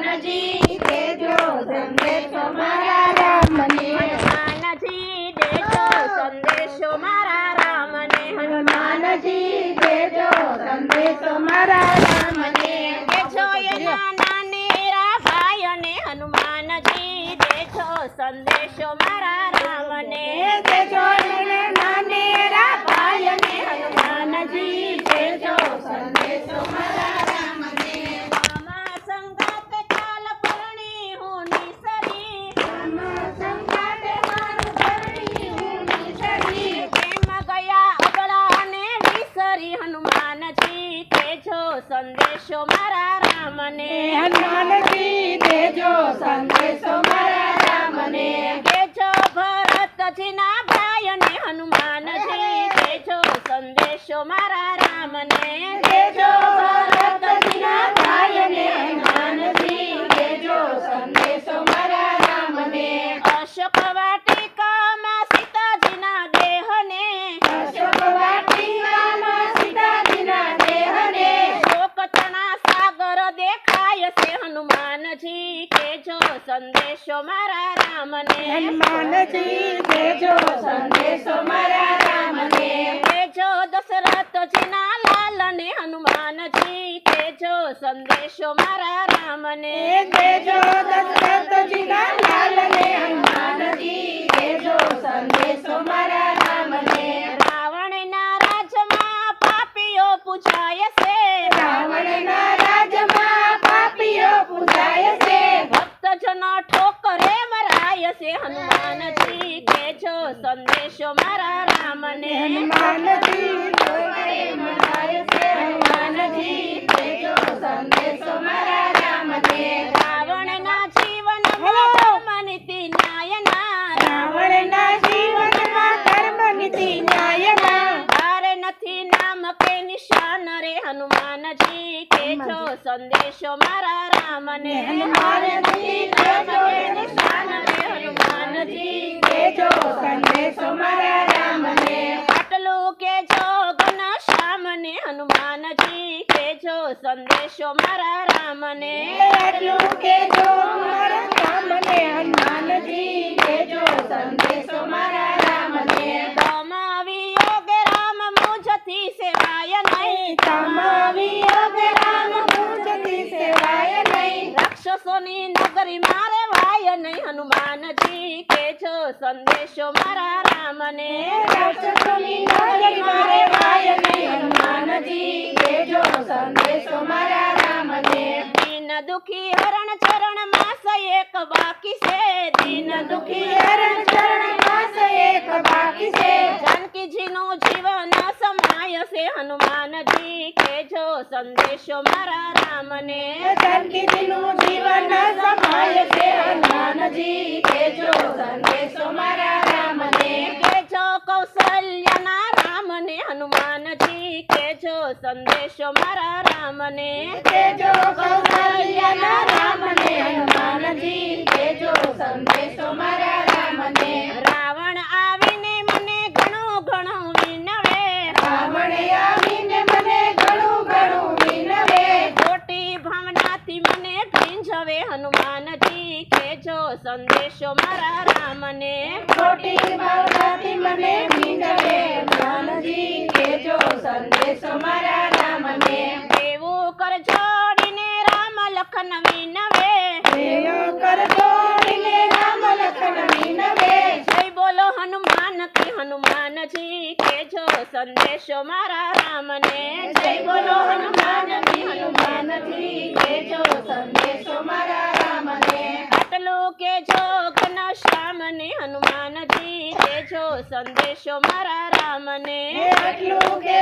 હનુમાનજી દેજો સંદેશો મારા રામને. હનુમાનજી દેજો સંદેશો મારા રામને. હનુમાનજી દેજો સંદેશો મારા રામને. દેજો એના નાનેરા ભાઈને હનુમાનજી દેજો સંદેશો મારા રામને. દેજો એને નાનેરા ભાઈને હનુમાનજી દેજો સંદેશો મારા રામને આમાં સંગાત ચાલ પરણી હું નિસરી મારું અને હનુમાનજી સંદેશો મારા રામને. હનુમાનજી દેજો સંદેશો મારા રામને. તેજો ભરતજીના ભાઈને હનુમાનજી તેજો સંદેશો મારા રામને. દેજો ભરતજીના હનુમાનજી કેજો સંદેશો મારા રામને. હનુમાનજી કેજો સંદેશો મારા રામને. કેજો દશરથજીના લાલને હનુમાનજી કેજો સંદેશો મારા રામને. દેજો દશરથજીના લાલને હનુમાનજી કેજો સંદેશો મારા રામને. રાવણના રાજમાં પાપીઓ પૂજાય છે. રાવણના રાજમાં પાપીઓ પૂજાય છે ભક્તજનો ઠોકરે મરાય છે હનુમાનજી કેજો સંદેશો મારા રામને. હનુમાનજી હનુમાનજી. દેજો સંદેશો મારા રામને. રાવણના જીવનમાં ધર્મનીતિ ન્યાયના. રાવણના જીવનમાં ધર્મ નીતિ ન્યાયના. તારે નથી નામ કે નિશાન રે હનુમાનજી. કેજો સંદેશો મારા રામને. હનુમાનજી મારા રામને. આટલું કેજો ઘનશ્યામને હનુમાનજી કેજો સંદેશો મારા રામને. આટલું કેજો મારા રામને હનુમાનજી દેજો સંદેશો મારા રામને. તમાવી યોગ રામ મુજથી સેવાય નહીં. તમાવી યોગ રામ પૂજતી સેવાય નહીં. રાક્ષસોની નગરી મારે વાય નહીં હનુમાનજી કેજો સંદેશો મારા રામને. મારે વાય નહીં હનુમાનજી દેજો સંદેશો મારા રામને. દીન દુખી હરણ ચરણ માસ એક બાકી છે. દીન દુખી હરણ ચરણ માસ એક બાકી છે. જાનકીજીનું જીવન સમાય છે. હનુમાનજી કેજો સંદેશો મારા રામને. જાનકીજીનું જીવન છે હનુમાનજી દેજો સંદેશો મારા રામને. કેજો કૌશલ્યના રામને હનુમાનજી કેજો સંદેશો મારા રામને. કૌશલ્યના રામને હનુમાનજી દેજો સંદેશો મારા કેજો સંદેશો મારા રામને. ખોટી ભાવનાથી મને ભીંજવે હનુમાનજી કેજો સંદેશો મારા રામને. એવું કર જોડીને રામ લખન વિનવે દેવો કર જોડીને રામ લખન વિનવે જય બોલો હનુમાન કે હનુમાનજી કેજો સંદેશો મારા રામને. જય બોલો હનુમાનજી હનુમાનજી કેજો સંદેશો સંદેશો મારા રામને. એટલું કે